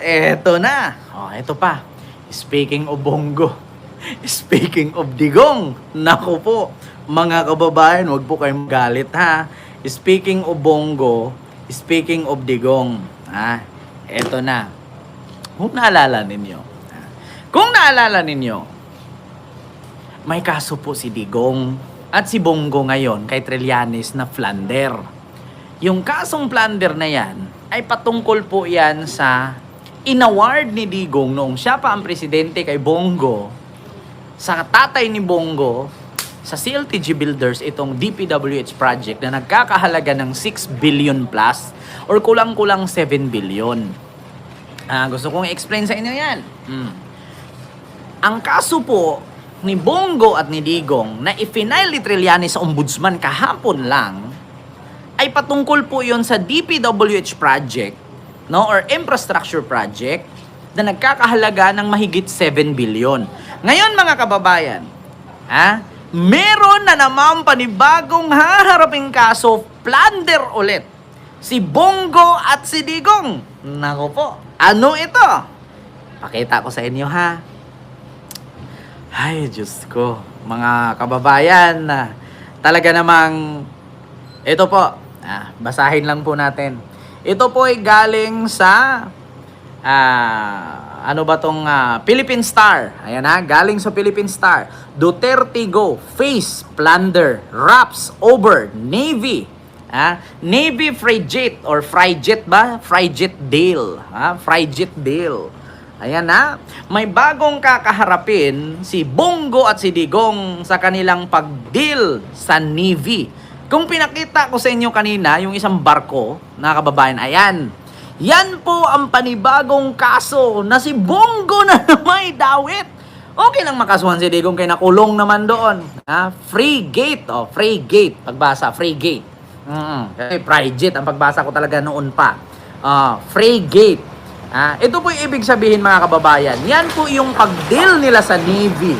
eto na. Oh, eto pa. Speaking of bongo. Speaking of digong. Naku po, mga kababayan, wag po kayong galit ha. Speaking of bongo, speaking of digong. Ha? Eto na. Kung naalala ninyo. ha? Kung naalala ninyo, may kaso po si Digong at si Bongo ngayon kay Trillanes na Flander. Yung kasong Flander na yan ay patungkol po yan sa inaward ni Digong noong siya pa ang presidente kay Bongo sa tatay ni Bongo sa CLTG Builders itong DPWH project na nagkakahalaga ng 6 billion plus or kulang-kulang 7 billion. Ah, gusto kong i-explain sa inyo yan. Hmm. Ang kaso po ni Bongo at ni Digong na i-final ni Trillanes sa ombudsman kahapon lang ay patungkol po yon sa DPWH project no or infrastructure project na nagkakahalaga ng mahigit 7 billion. Ngayon mga kababayan, ha? Meron na naman panibagong haharaping kaso plunder ulit. Si Bongo at si Digong. Nako po. Ano ito? Pakita ko sa inyo ha. Ay, Diyos ko. Mga kababayan, ah, talaga namang, ito po, ah, basahin lang po natin. Ito po ay galing sa, ah, ano ba tong ah, Philippine Star. Ayan ha, galing sa Philippine Star. Duterte go, face, plunder, raps, over, Navy. Ha? Navy Frigate or Frigate ba? Frigate deal. Ha? Frigate deal. Ayan na, may bagong kakaharapin si Bongo at si Digong sa kanilang pag-deal sa Navy. Kung pinakita ko sa inyo kanina, yung isang barko, na kababayan, ayan. Yan po ang panibagong kaso na si Bongo na may dawit. Okay lang makasuhan si Digong kay nakulong naman doon. Ha? Free gate, oh, free gate. Pagbasa, free gate. Mm, kasi private ang pagbasa ko talaga noon pa. Ah, free gate. Ah, ito po yung ibig sabihin mga kababayan. Yan po yung pag-deal nila sa Navy.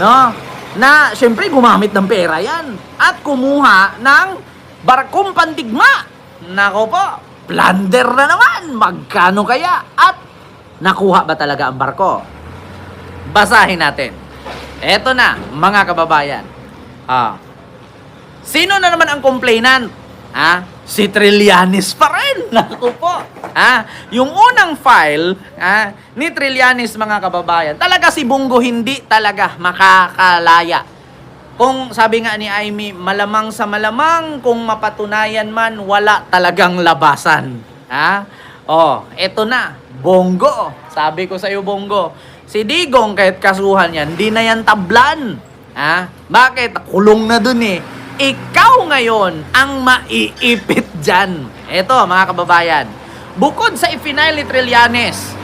No? Na, syempre, gumamit ng pera yan. At kumuha ng barkong pandigma. Nako po, plunder na naman. Magkano kaya? At nakuha ba talaga ang barko? Basahin natin. Eto na, mga kababayan. Ah, Sino na naman ang complainant? Ha? Si Trillanes pa rin. Naku po. Ha? Yung unang file ha, ni Trillanes mga kababayan, talaga si Bungo hindi talaga makakalaya. Kung sabi nga ni Amy, malamang sa malamang, kung mapatunayan man, wala talagang labasan. Ha? Oh, eto na. Bongo. Sabi ko sa iyo, Bongo. Si Digong, kahit kasuhan yan, hindi na yan tablan. Ha? Bakit? Kulong na dun eh. Ikaw ngayon ang maiipit dyan. Eto, mga kababayan. Bukod sa ni Trillanes,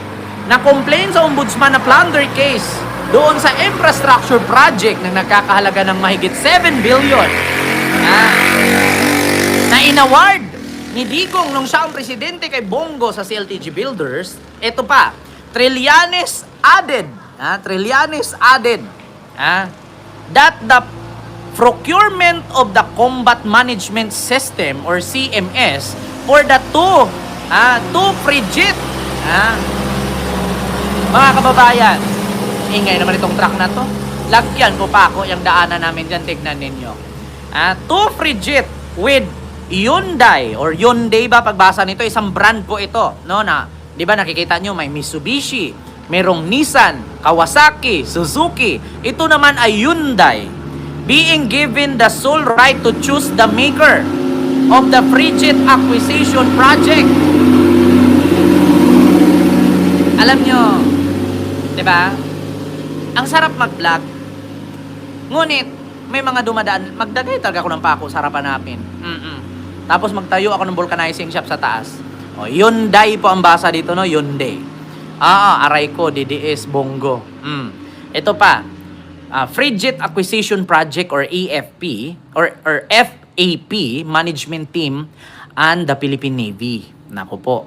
na complain sa ombudsman na plunder case doon sa infrastructure project na nagkakahalaga ng mahigit 7 billion. Na, na inaward ni Digong nung siya ang presidente kay Bongo sa CLTG Builders, ito pa, Trillanes added, ha, Trillanes added, ha, that the procurement of the Combat Management System or CMS for the two, ah, two frigate, ah, mga kababayan, ingay naman itong truck na to. Lagyan ko pa ako yung daanan namin dyan, tignan ninyo. Ah, two frigate with Hyundai or Hyundai ba? Pagbasa nito, isang brand po ito, no, na, di ba nakikita nyo, may Mitsubishi, merong Nissan, Kawasaki, Suzuki, ito naman ay Hyundai, being given the sole right to choose the maker of the frigate acquisition project. Alam nyo, di ba? Ang sarap mag-vlog. Ngunit, may mga dumadaan, magdagay talaga ako ng pako sa harapan namin. Mm-mm. Tapos magtayo ako ng vulcanizing shop sa taas. O, Hyundai po ang basa dito, no? Hyundai. Ah, aray ko, DDS, Bongo. Mm. Ito pa, uh, Frigate Acquisition Project or AFP or, or FAP Management Team and the Philippine Navy. Nako po.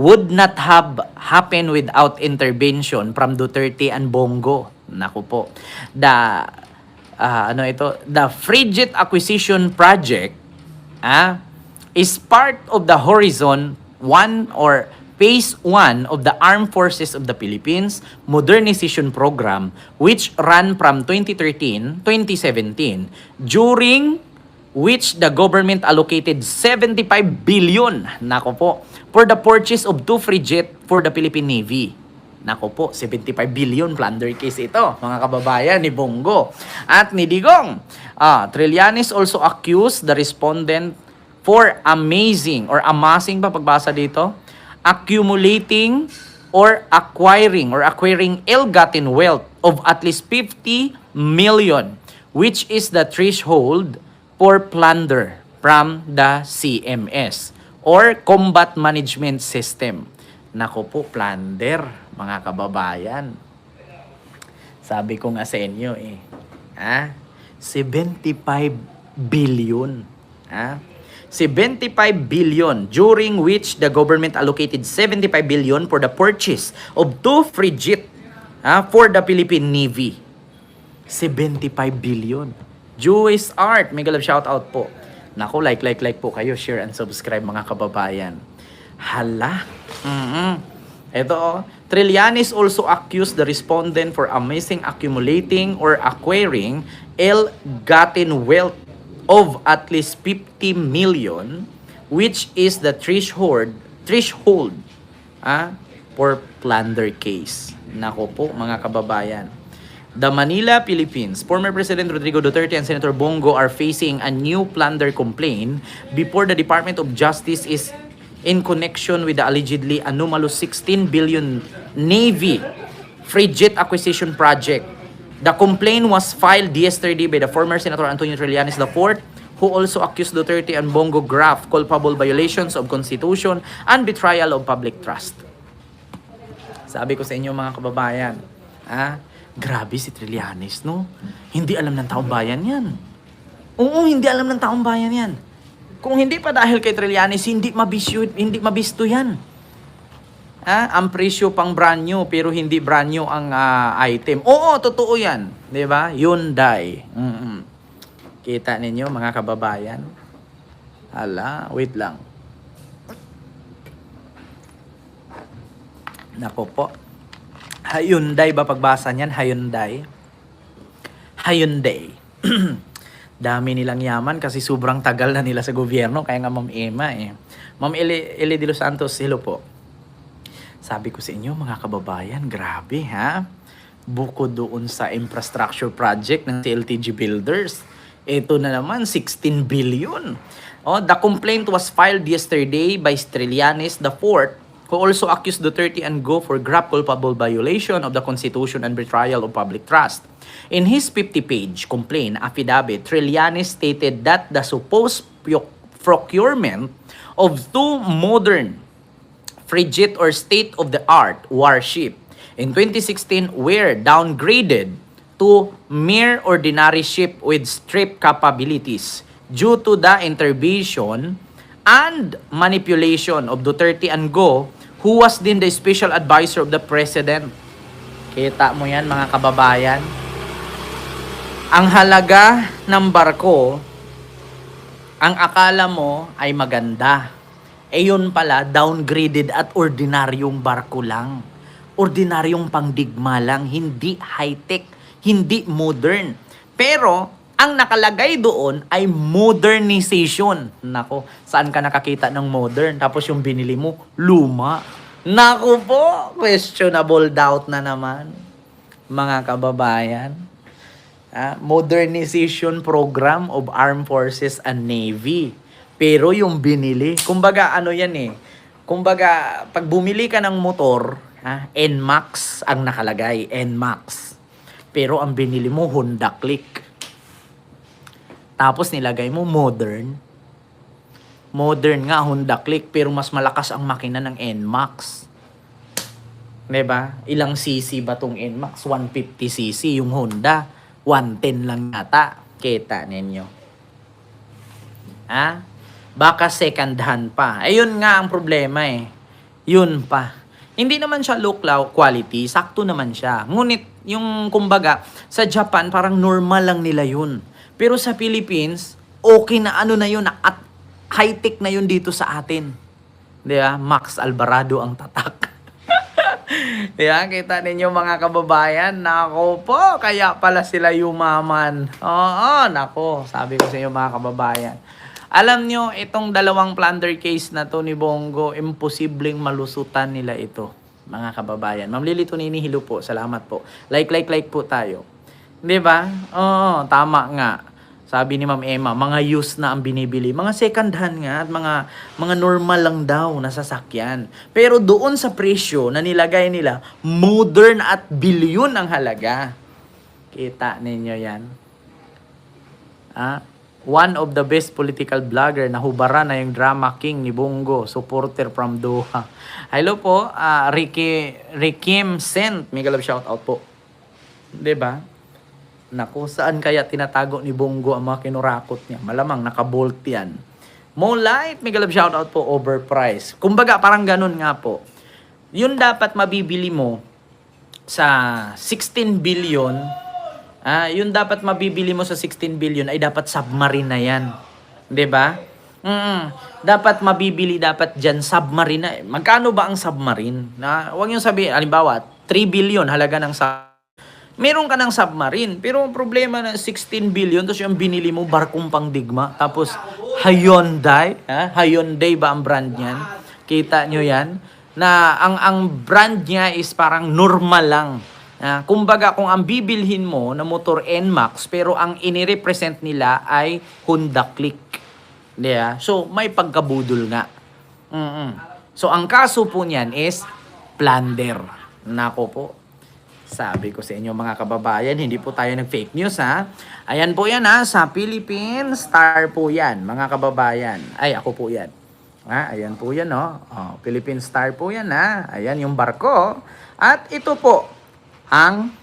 Would not have happened without intervention from Duterte and Bongo. Nako po. The ah, ano ito? The Frigate Acquisition Project ah, is part of the Horizon 1 or Phase 1 of the Armed Forces of the Philippines Modernization Program which ran from 2013-2017 during which the government allocated 75 billion, nako po, for the purchase of two frigate for the Philippine Navy. Nako po, 75 billion plunder case ito, mga kababayan ni Bongo. At ni Digong, ah, Trillanes also accused the respondent for amazing or amassing ba pagbasa dito? Accumulating or acquiring or acquiring ill-gotten wealth of at least 50 million, which is the threshold for plunder from the CMS or Combat Management System. Nako po, plunder, mga kababayan. Sabi ko nga sa inyo eh. Ha? 75 billion. Ha? 75 billion during which the government allocated 75 billion for the purchase of two frigate ha, for the Philippine Navy. 75 billion. Jewish Art, mega love shout out po. Nako, like, like, like po kayo, share and subscribe mga kababayan. Hala. mm Ito, oh. Trillanes also accused the respondent for amazing accumulating or acquiring ill-gotten wealth of at least 50 million, which is the threshold, threshold ah, for plunder case. Nako po, mga kababayan. The Manila, Philippines, former President Rodrigo Duterte and Senator Bongo are facing a new plunder complaint before the Department of Justice is in connection with the allegedly anomalous 16 billion Navy frigate acquisition project. The complaint was filed yesterday by the former Senator Antonio Trillanes IV, who also accused Duterte and Bongo Graf culpable violations of Constitution and betrayal of public trust. Sabi ko sa inyo mga kababayan, ah, grabe si Trillanes, no? Hindi alam ng taong bayan yan. Oo, hindi alam ng taong bayan yan. Kung hindi pa dahil kay Trillanes, hindi mabisyo, hindi mabisto yan. Ah, ang presyo pang brand new pero hindi brand new ang ah, item. Oo, totoo 'yan, 'di ba? Hyundai. mm Kita ninyo mga kababayan? Hala, wait lang. Nako po. Hyundai ba pagbasa niyan? Hyundai. Hyundai. Dami nilang yaman kasi sobrang tagal na nila sa gobyerno. Kaya nga Ma'am Emma eh. Ma'am Eli, Eli de los Santos, hello po. Sabi ko sa inyo mga kababayan, grabe ha. Bukod doon sa infrastructure project ng TLTG Builders, ito na naman 16 billion. Oh, the complaint was filed yesterday by the fourth who also accused Duterte and Go for grave culpable violation of the Constitution and betrayal of public trust. In his 50-page complaint affidavit, Trillanes stated that the supposed procurement of two modern frigate or state-of-the-art warship in 2016 were downgraded to mere ordinary ship with strip capabilities due to the intervention and manipulation of Duterte and Go who was din the special advisor of the president. Kita mo yan mga kababayan. Ang halaga ng barko, ang akala mo ay maganda. Eh yun pala, downgraded at ordinaryong barko lang. Ordinaryong pangdigma lang, hindi high-tech, hindi modern. Pero, ang nakalagay doon ay modernization. Nako, saan ka nakakita ng modern? Tapos yung binili mo, luma. Nako po, questionable doubt na naman. Mga kababayan. Ah, modernization program of Armed Forces and Navy. Pero yung binili, kumbaga ano yan eh, kumbaga pag bumili ka ng motor, ha, NMAX ang nakalagay, NMAX. Pero ang binili mo Honda Click. Tapos nilagay mo modern. Modern nga Honda Click pero mas malakas ang makina ng NMAX. 'Di ba? Ilang cc ba tong NMAX? 150cc yung Honda. 110 lang yata. Kita ninyo. Ha? Baka second hand pa. Ayun nga ang problema eh. Yun pa. Hindi naman siya law quality, sakto naman siya. Ngunit yung kumbaga sa Japan parang normal lang nila yun. Pero sa Philippines, okay na ano na yun at high-tech na yun dito sa atin. Di ba? Max Alvarado ang tatak. Yan, kita ninyo mga kababayan. Nako po, kaya pala sila yumaman. Oo, nako, sabi ko sa inyo mga kababayan. Alam nyo, itong dalawang plunder case na to ni Bongo, imposibleng malusutan nila ito, mga kababayan. Ma'am Lily Tunini, po. Salamat po. Like, like, like po tayo. Di ba? Oo, tama nga. Sabi ni Ma'am Emma, mga used na ang binibili. Mga second hand nga at mga, mga normal lang daw na sasakyan. Pero doon sa presyo na nilagay nila, modern at bilyon ang halaga. Kita ninyo yan. Ah, one of the best political blogger na hubara na yung drama king ni Bongo, supporter from Doha. Hello po, ah, Ricky, Rikim Sent. Mega love shout out po. 'Di ba? Naku, saan kaya tinatago ni Bongo ang mga kinurakot niya? Malamang nakabolt yan. Moonlight, mega love shoutout po, overpriced. Kumbaga, parang ganun nga po. Yun dapat mabibili mo sa 16 billion, ah, yun dapat mabibili mo sa 16 billion ay dapat submarine na yan. 'Di ba? Mm, dapat mabibili dapat diyan submarine na. Magkano ba ang submarine? Na, wag niyo sabihin, halimbawa, 3 billion halaga ng submarine meron ka ng submarine. Pero ang problema na 16 billion, tapos yung binili mo, barkong pangdigma. Tapos, Hyundai. Ha? Hyundai ba ang brand niyan? Kita nyo yan? Na ang, ang brand niya is parang normal lang. Ah, kumbaga, kung ang bibilhin mo na motor NMAX, pero ang inirepresent nila ay Honda Click. Yeah? So, may pagkabudol nga. mm So, ang kaso po niyan is plunder. Nako po. Sabi ko sa inyo mga kababayan, hindi po tayo nag-fake news ha. Ayan po yan ha, sa Philippine Star po yan, mga kababayan. Ay, ako po yan. Ha, ayan po yan no. Oh, Philippine Star po yan ha. Ayan yung barko. At ito po ang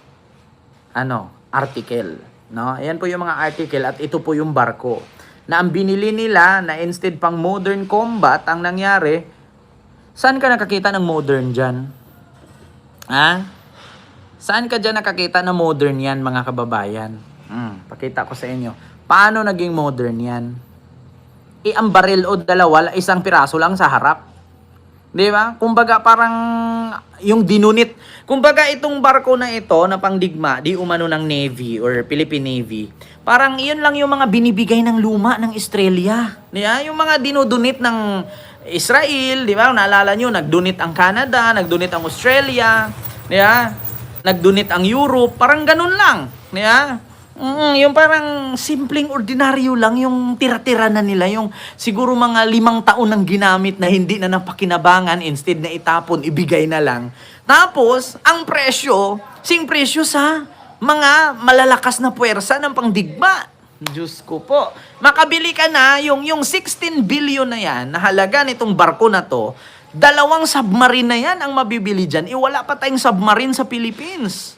ano, article. No? Ayan po yung mga article at ito po yung barko. Na ang binili nila na instead pang modern combat ang nangyari, saan ka nakakita ng modern dyan? Ha? Saan ka dyan nakakita na modern yan, mga kababayan? Hmm, pakita ko sa inyo. Paano naging modern yan? E, ang baril o dalawa, isang piraso lang sa harap. Di ba? Kumbaga parang yung dinunit. Kumbaga itong barko na ito na pangdigma, di umano ng Navy or Philippine Navy. Parang iyon lang yung mga binibigay ng luma ng Australia. Di ba? Yung mga dinudunit ng Israel, di ba? Naalala nyo, nagdunit ang Canada, nagdunit ang Australia. Di ba? Nagdonate ang Europe, parang ganun lang. Yeah? Mm, yung parang simpleng ordinaryo lang yung tira-tira na nila, yung siguro mga limang taon nang ginamit na hindi na napakinabangan, instead na itapon, ibigay na lang. Tapos, ang presyo, sing presyo sa mga malalakas na puwersa ng pangdigma. Diyos ko po. Makabili ka na yung, yung 16 billion na yan, na halaga nitong barko na to, Dalawang submarine na yan ang mabibili dyan. Iwala pa tayong submarine sa Philippines.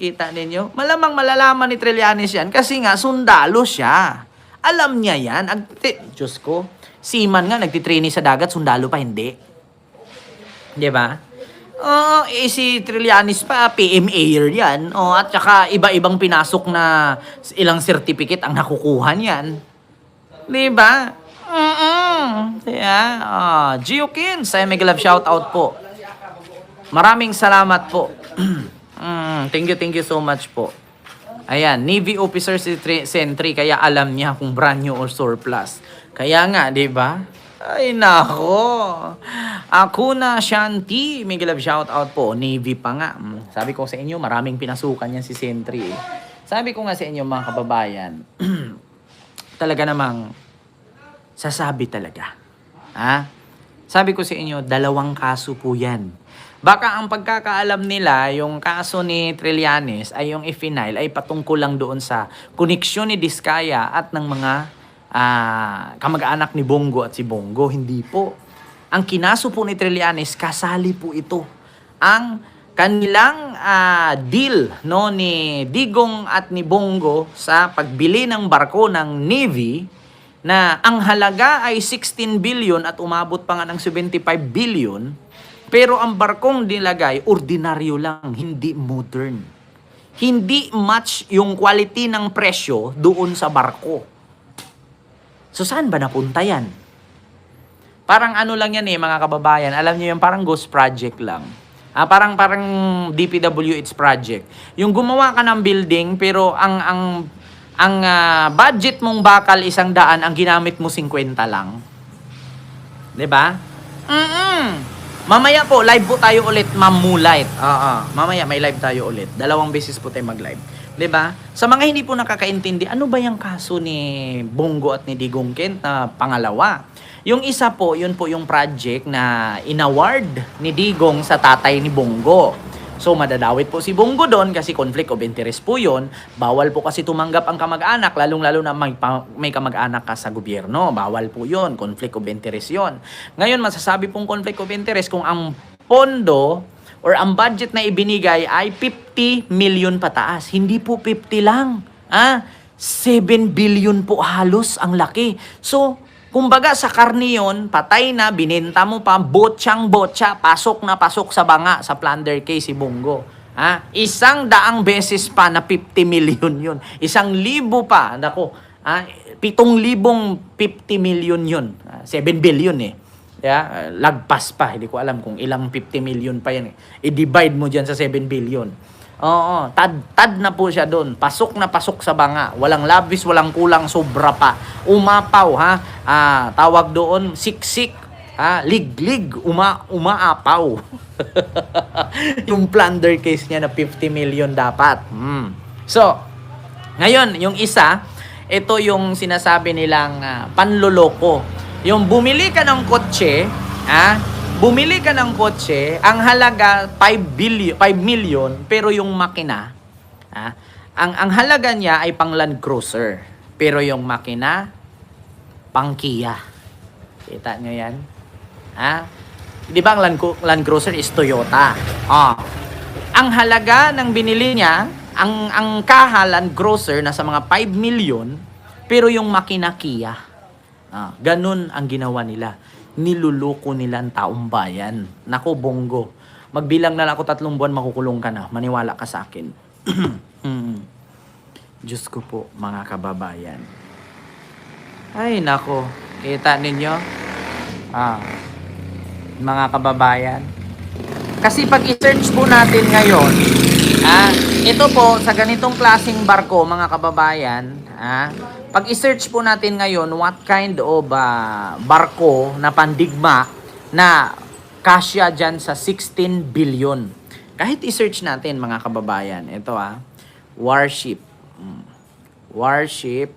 Kita ninyo? Malamang malalaman ni Trillanes yan kasi nga sundalo siya. Alam niya yan. Ag Diyos ko, seaman nga nagtitrainee sa dagat, sundalo pa hindi. Di ba? Oh, eh, si Trillanes pa, PMA yan. Oh, at saka iba-ibang pinasok na ilang certificate ang nakukuha niyan. Di ba? Mm-mm. Yeah. Ah, Giokin, sa mega love shout out po. Maraming salamat po. mm, thank you, thank you so much po. Ayan, Navy officer si Sentry, kaya alam niya kung brand new or surplus. Kaya nga, di ba? Ay, nako. Ako na, Shanti. Mega love shout out po. Navy pa nga. Mm, Sabi ko sa inyo, maraming pinasukan yan si Sentry. eh. Sabi ko nga sa inyo, mga kababayan, talaga namang sasabi talaga. Ha? Sabi ko sa inyo, dalawang kaso po yan. Baka ang pagkakaalam nila, yung kaso ni Trillanes ay yung i-final ay patungkol lang doon sa koneksyon ni Diskaya at ng mga ah, kamag-anak ni Bongo at si Bongo. Hindi po. Ang kinaso po ni Trillanes, kasali po ito. Ang kanilang ah, deal no ni Digong at ni Bongo sa pagbili ng barko ng Navy na ang halaga ay 16 billion at umabot pa nga ng 75 billion, pero ang barkong nilagay, ordinaryo lang, hindi modern. Hindi match yung quality ng presyo doon sa barko. So saan ba napunta yan? Parang ano lang yan eh, mga kababayan. Alam niyo yung parang ghost project lang. Ah, parang parang DPWH project. Yung gumawa ka ng building pero ang ang ang ah, budget mong bakal isang daan, ang ginamit mo 50 lang. 'Di ba? Mm. Mamaya po live po tayo ulit, Ma'am Moonlight. Oo, mamaya may live tayo ulit. Dalawang beses po tayo mag-live. 'Di ba? Sa mga hindi po nakakaintindi, ano ba yung kaso ni Bongo at ni Digong Kent na pangalawa? Yung isa po, yun po yung project na inaward ni Digong sa tatay ni Bongo. So madadawit po si Bongo doon kasi conflict of interest po yun. Bawal po kasi tumanggap ang kamag-anak, lalong-lalo na may, may kamag-anak ka sa gobyerno. Bawal po yun, conflict of interest yun. Ngayon, masasabi pong conflict of interest kung ang pondo or ang budget na ibinigay ay 50 million pataas. Hindi po 50 lang. Ah, 7 billion po halos ang laki. So, kumbaga sa karni yun, patay na, binenta mo pa, botsyang botya, pasok na pasok sa banga sa plunder case si Bongo. Ah, isang daang beses pa na 50 million yun. Isang libo pa, nako, ah, pitong libong 50 million yun. Ah, 7 billion eh. Yeah, lagpas pa. Hindi ko alam kung ilang 50 million pa yan. eh. I-divide mo dyan sa 7 billion. Oo, tad, tad na po siya doon. Pasok na pasok sa banga. Walang labis, walang kulang, sobra pa. Umapaw, ha? Ah, tawag doon, siksik. Ha? Liglig, uma, umaapaw. yung plunder case niya na 50 million dapat. Hmm. So, ngayon, yung isa, ito yung sinasabi nilang ah, panloloko. Yung bumili ka ng kotse, ah, bumili ka ng kotse, ang halaga 5 billion, 5 million, pero yung makina, ah, ang ang halaga niya ay pang Land Cruiser. Pero yung makina, pang Kia. Kita nyo yan? Ha? Di ba ang Land, Land Cruiser is Toyota? Ah. Ang halaga ng binili niya, ang ang kaha Land Cruiser nasa mga 5 million, pero yung makina Kia. Ah, ganun ang ginawa nila. Niluluko nila ang taong bayan. Nako, bongo. Magbilang na lang ako tatlong buwan, makukulong ka na. Maniwala ka sa akin. Mm. Diyos ko po, mga kababayan. Ay, nako. Kita ninyo? Ah, mga kababayan. Kasi pag i-search po natin ngayon, ah, ito po sa ganitong klasing barko, mga kababayan, ah, pag i-search po natin ngayon what kind of ah, barko na pandigma na kasya dyan sa 16 billion. Kahit i-search natin mga kababayan, ito ah, warship. Mm. Warship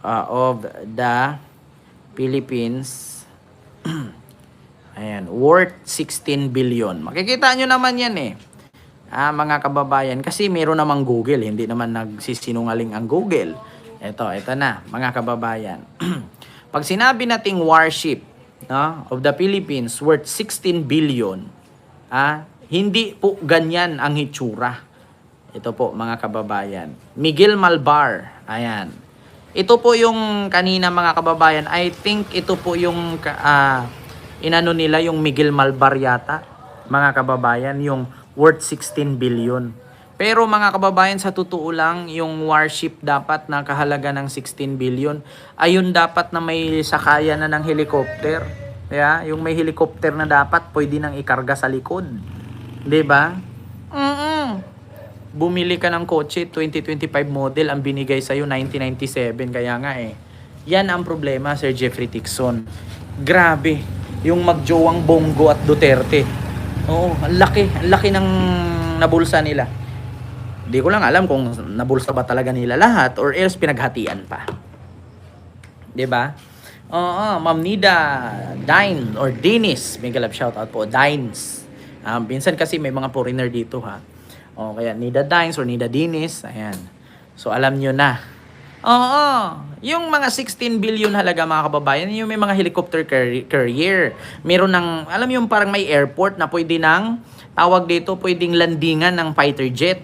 uh, of the Philippines Ayan, worth 16 billion. Makikita nyo naman yan eh. Ah, mga kababayan, kasi meron namang Google, hindi naman nagsisinungaling ang Google. Ito, ito na, mga kababayan. Pag sinabi nating warship no, of the Philippines worth 16 billion, ah, hindi po ganyan ang hitsura. Ito po, mga kababayan. Miguel Malbar, ayan. Ito po yung kanina mga kababayan, I think ito po yung ah, inano nila yung Miguel Malbar yata, mga kababayan, yung worth 16 billion. Pero mga kababayan, sa totoo lang, yung warship dapat na kahalaga ng 16 billion, ayun dapat na may sakaya na ng helicopter. Yeah? Yung may helicopter na dapat, pwede nang ikarga sa likod. 'Di ba? Mm Bumili ka ng kotse, 2025 model, ang binigay sa'yo 1997, kaya nga eh. Yan ang problema, Sir Jeffrey Tixon. Grabe, yung magjowang Bongo at Duterte. Oo, ang laki, ang laki ng nabulsa nila. Di ko lang alam kung nabulsa ba talaga nila lahat or else pinaghatian pa. 'Di ba? Oo, Ma'am Nida Dine or Dinis, mega love shoutout po, Dines. Um, minsan kasi may mga foreigner dito ha. O kaya Nida Dines or Nida Dinis, ayan. So alam nyo na. Oo, yung mga 16 billion halaga mga kababayan, yung may mga helicopter car- carrier. Meron ng, alam yung parang may airport na pwede nang, tawag dito, pwedeng landingan ng fighter jet.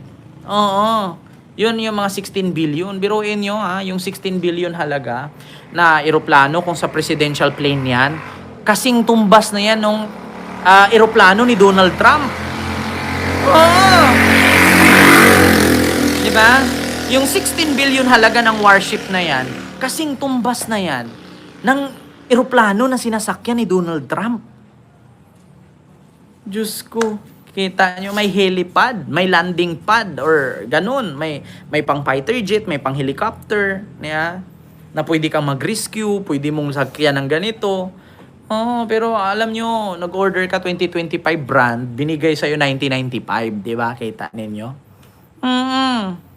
Oo. Yun yung mga 16 billion. Biruin nyo ha, yung 16 billion halaga na eroplano kung sa presidential plane yan, kasing tumbas na yan nung ah, eroplano ni Donald Trump. Oo. Di ba? Yung 16 billion halaga ng warship na yan, kasing tumbas na yan ng eroplano na sinasakyan ni Donald Trump. Diyos ko, kita nyo may helipad, may landing pad or ganun, may may pang fighter jet, may pang helicopter, niya, na pwede kang mag-rescue, pwede mong sakyan ng ganito. Oh, pero alam nyo, nag-order ka 2025 brand, binigay sa'yo 1995, di ba? Kita ninyo? Mm.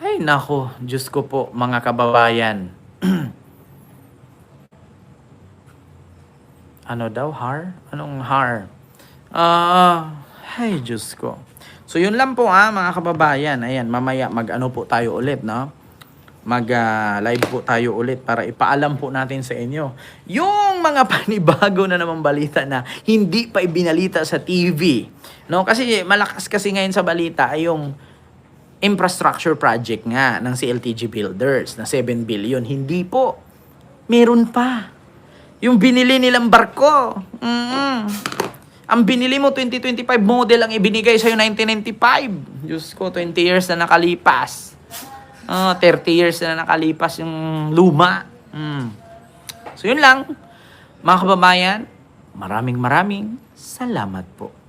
Ay, nako, Diyos ko po, mga kababayan. ano daw, har? Anong har? Ah, ay, Diyos ko. So, yun lang po ah, mga kababayan. Ayan, mamaya mag-ano po tayo ulit, no? Mag-live po tayo ulit para ipaalam po natin sa inyo. Yung mga panibago na naman balita na hindi pa ibinalita sa TV. No? Kasi malakas kasi ngayon sa balita ay yung infrastructure project nga ng CLTG Builders na 7 billion. Hindi po. Meron pa. Yung binili nilang barko. Mm Ang binili mo 2025 model ang ibinigay sa'yo 1995. Diyos ko, 20 years na nakalipas. Ah, 30 years na nakalipas yung luma. Mm. So yun lang. Mga kababayan, maraming maraming salamat po.